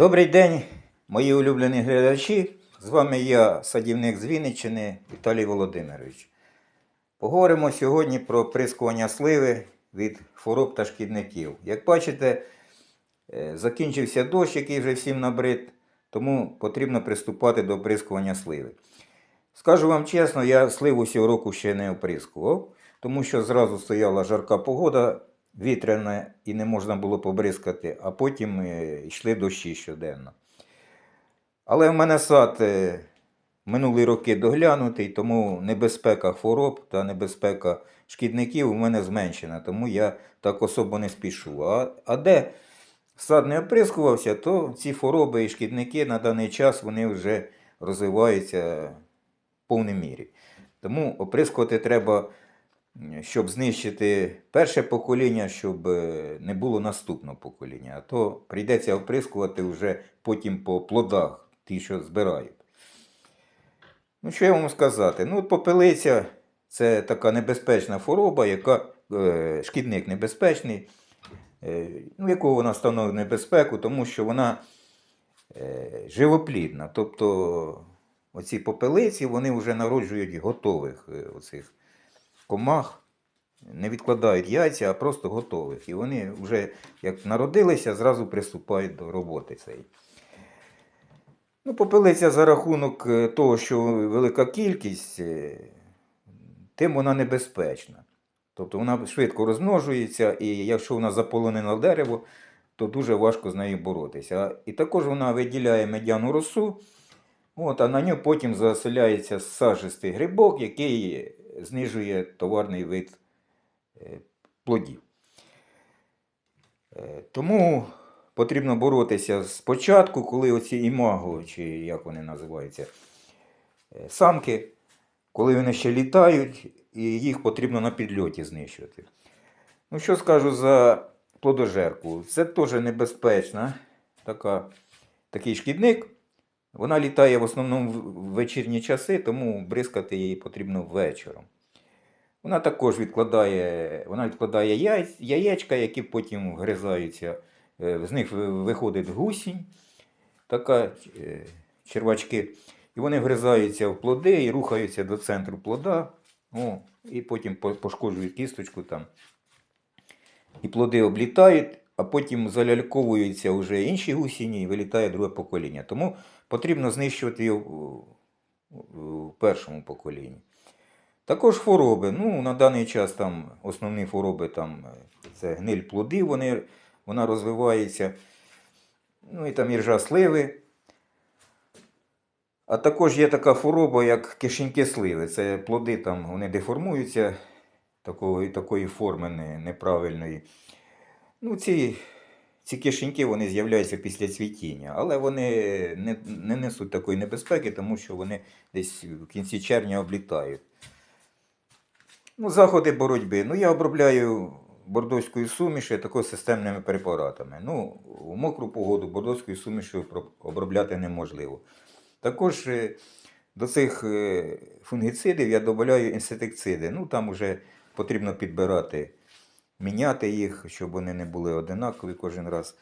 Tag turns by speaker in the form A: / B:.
A: Добрий день, мої улюблені глядачі. З вами я, садівник з Вінниччини Віталій Володимирович. Поговоримо сьогодні про прискування сливи від хвороб та шкідників. Як бачите, е, закінчився дощ, який вже всім набрид, тому потрібно приступати до оприскування сливи. Скажу вам чесно, я сливу цього року ще не оприскував, тому що зразу стояла жарка погода, вітряна і не можна було побризкати, а потім е, йшли дощі щоденно. Але в мене сад е, минулі роки доглянутий, тому небезпека хвороб та небезпека шкідників у мене зменшена, тому я так особо не спішу. А, а де сад не оприскувався, то ці хвороби і шкідники на даний час вони вже розвиваються в повній мірі. Тому оприскувати треба, щоб знищити перше покоління, щоб е, не було наступного покоління. А то прийдеться оприскувати вже потім по плодах, ті, що збирають. Ну, що я вам сказати? Ну, от попелиця це така небезпечна хвороба, яка е, шкідник небезпечний, е, ну, якого вона становить небезпеку, тому що вона е, живоплідна. Тобто оці попелиці вони вже народжують готових е, оцих комах, не відкладають яйця, а просто готових. І вони вже як народилися, зразу приступають до роботи цієї. Ну, попелиця за рахунок е, того, що велика кількість, е, тим вона небезпечна. Тобто вона швидко розмножується, і якщо вона заполонена дерево, то дуже важко з нею боротися. І також вона виділяє медяну росу, от, а на нього потім заселяється сажистий грибок, який знижує товарний вид е, плодів. Е, Тому потрібно боротися спочатку, коли оці імаго, чи як вони називаються, е, самки, коли вони ще літають, і їх потрібно на підльоті знищувати. Ну, що скажу за плодожерку? Це теж небезпечна така, такий шкідник. Вона літає в основному в вечірні часи, тому бризкати її потрібно вечором. Вона також відкладає, вона відкладає яєчка, які потім вгризаються. Е, З них виходить гусінь, така е, червачки. І вони вгризаються в плоди і рухаються до центру плода. О, і потім пошкоджують кісточку там. І плоди облітають, а потім заляльковуються вже інші гусіні і вилітає друге покоління. Тому потрібно знищувати його в- першому поколінні. Також хвороби. Ну, на даний час там основні хвороби там, е, це гниль плодів, вони, вона розвивається. Ну і там іржа сливи. А також є така хвороба, як кишеньки сливи. Це плоди там вони деформуються такої, такої форми неправильної. Ну, ці, ці кишеньки вони з'являються після цвітіння, але вони не, не несуть такої небезпеки, тому що вони десь в кінці червня облітають. Ну, заходи боротьби. Ну, я обробляю бордоською сумішю також системними препаратами. Ну, у мокру погоду бордоською сумішю обробляти неможливо. Також е, до цих е, фунгіцидів я додаю інсектициди. Ну, там вже потрібно підбирати, міняти їх, щоб вони не були одинакові кожен раз.